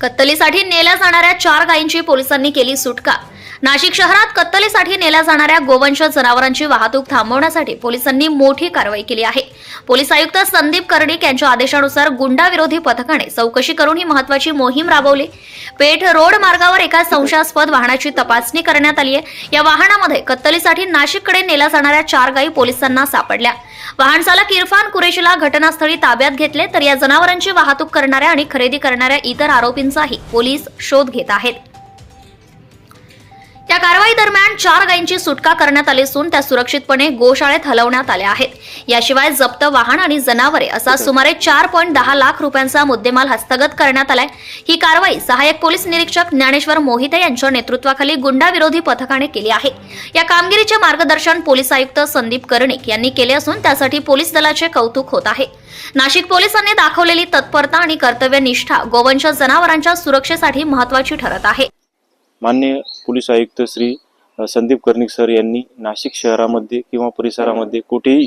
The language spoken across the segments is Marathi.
कत्तलीसाठी नेल्या जाणाऱ्या चार गायींची पोलिसांनी केली सुटका. नाशिक शहरात कत्तलीसाठी नेल्या जाणाऱ्या गोवंश जनावरांची वाहतूक थांबवण्यासाठी पोलिसांनी मोठी कारवाई केली आहे. पोलीस आयुक्त संदीप कर्णिक यांच्या आदेशानुसार गुंडाविरोधी पथकाने चौकशी करून ही महत्वाची मोहीम राबवली. पेठ रोड मार्गावर एका संशयास्पद वाहनाची तपासणी करण्यात आली आहे. या वाहनामध्ये कत्तलीसाठी नाशिककडे नेल्या जाणाऱ्या चार गायी पोलिसांना सापडल्या. वाहन चालक इरफान कुरेशीला घटनास्थळी ताब्यात घेतले तर या जनावरांची वाहतूक करणाऱ्या आणि खरेदी करणाऱ्या इतर आरोपींचाही पोलीस शोध घेत आहेत. कारवाई दरम्यान चार गायींची सुटका करण्यात आली असून त्या सुरक्षितपणे गोशाळेत हलवण्यात आल्या आहेत. याशिवाय जप्त वाहन आणि जनावरे असा सुमारे चार पॉईंट दहा लाख रुपयांचा मुद्देमाल हस्तगत करण्यात आलाय. ही कारवाई सहाय्यक पोलीस निरीक्षक ज्ञानेश्वर मोहिते यांच्या नेतृत्वाखाली गुंडाविरोधी पथकाने केली आहे. या कामगिरीचे मार्गदर्शन पोलीस आयुक्त संदीप कर्णिक यांनी केले असून त्यासाठी पोलीस दलाचे कौतुक होत आहे. नाशिक पोलिसांनी दाखवलेली तत्परता आणि कर्तव्यनिष्ठा गोवंश जनावरांच्या सुरक्षेसाठी महत्वाची ठरत आहे. मान्य पोलीस आयुक्त श्री संदीप कर्णिक सर यांनी नाशिक शहरामध्ये किंवा परिसरामध्ये कुठेही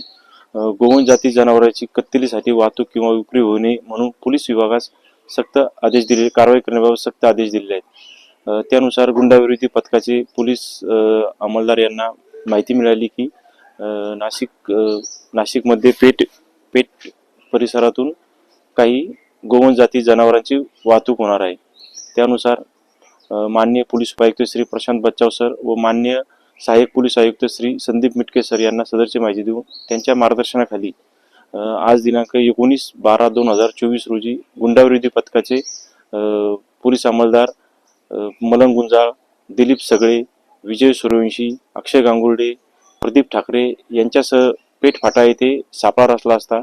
गोवन जाती जनावरांची कत्तलीसाठी वाहतूक किंवा विक्री होऊ नये म्हणून पोलीस विभागास सक्त आदेश दिले कारवाई करण्याबाबत सक्त आदेश दिलेले आहेत. त्यानुसार गुंडाविरोधी पथकाचे पोलीस अंमलदार यांना माहिती मिळाली की नाशिक नाशिकमध्ये पेठ पेठ परिसरातून काही गोवन जाती जनावरांची वाहतूक होणार आहे. त्यानुसार माननीय पोलीस उपायुक्त श्री प्रशांत बच्चाव सर व मान्य सहाय्यक पोलीस आयुक्त श्री संदीप मिटके सर यांना सदरची माहिती देऊन त्यांच्या मार्गदर्शनाखाली आज दिनांक एकोणीस बारा दोन हजार चोवीस रोजी गुंडाविरोधी पथकाचे पोलीस अंमलदार मलंग गुंजाळ दिलीप सगळे विजय सूर्यवंशी अक्षय गांगुर्डे प्रदीप ठाकरे यांच्यासह पेठ फाटा येथे सापळा रचला असता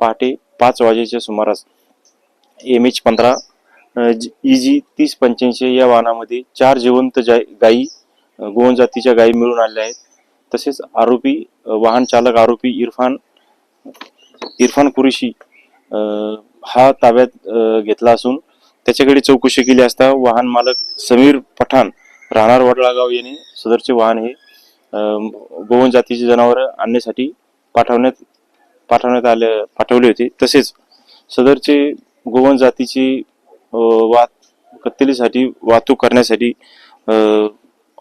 पहाटे पाच वाजेच्या सुमारास एम एच पंधरा ई जी तीस पंच्याऐंशी या वाहनामध्ये चार जिवंत जाय गायी गोवन जातीच्या गायी मिळून आलेल्या आहेत. तसेच आरोपी वाहन चालक आरोपी इरफान इरफान कुरेशी हा ताब्यात घेतला असून त्याच्याकडे चौकशी केली असता वाहन मालक समीर पठाण राहणार वडळागाव यांनी सदरचे वाहन हे गोवन जातीचे जनावरं आणण्यासाठी पाठवण्यात पाठवण्यात आले पाठवले होते. तसेच सदरचे गोवन जातीची अ, कत्तलीसाठी वाहतूक करण्यासाठी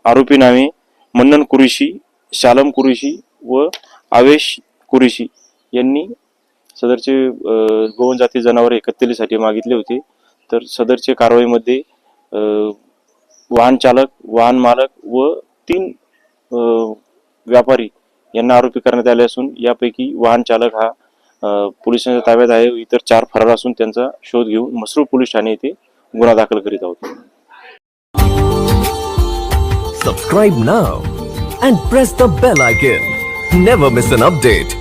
आरोपी नावे मन्नन कुरेशी शालम कुरेशी व आवेश कुरेशी यांनी सदरचे गोवन जाती जनावरे कत्तलीसाठी मागितले होते. तर सदरचे कारवाईमध्ये वाहन चालक वाहन मालक व तीन व्यापारी यांना आरोपी करण्यात आले असून यापैकी वाहन चालक हा पोलिसांच्या ताब्यात आहे. इतर चार फरार असून त्यांचा शोध घेऊन मसरूळ पोलीस ठाणे येथे गुन्हा दाखल करीत आहोत. Subscribe now and press the bell icon never miss an update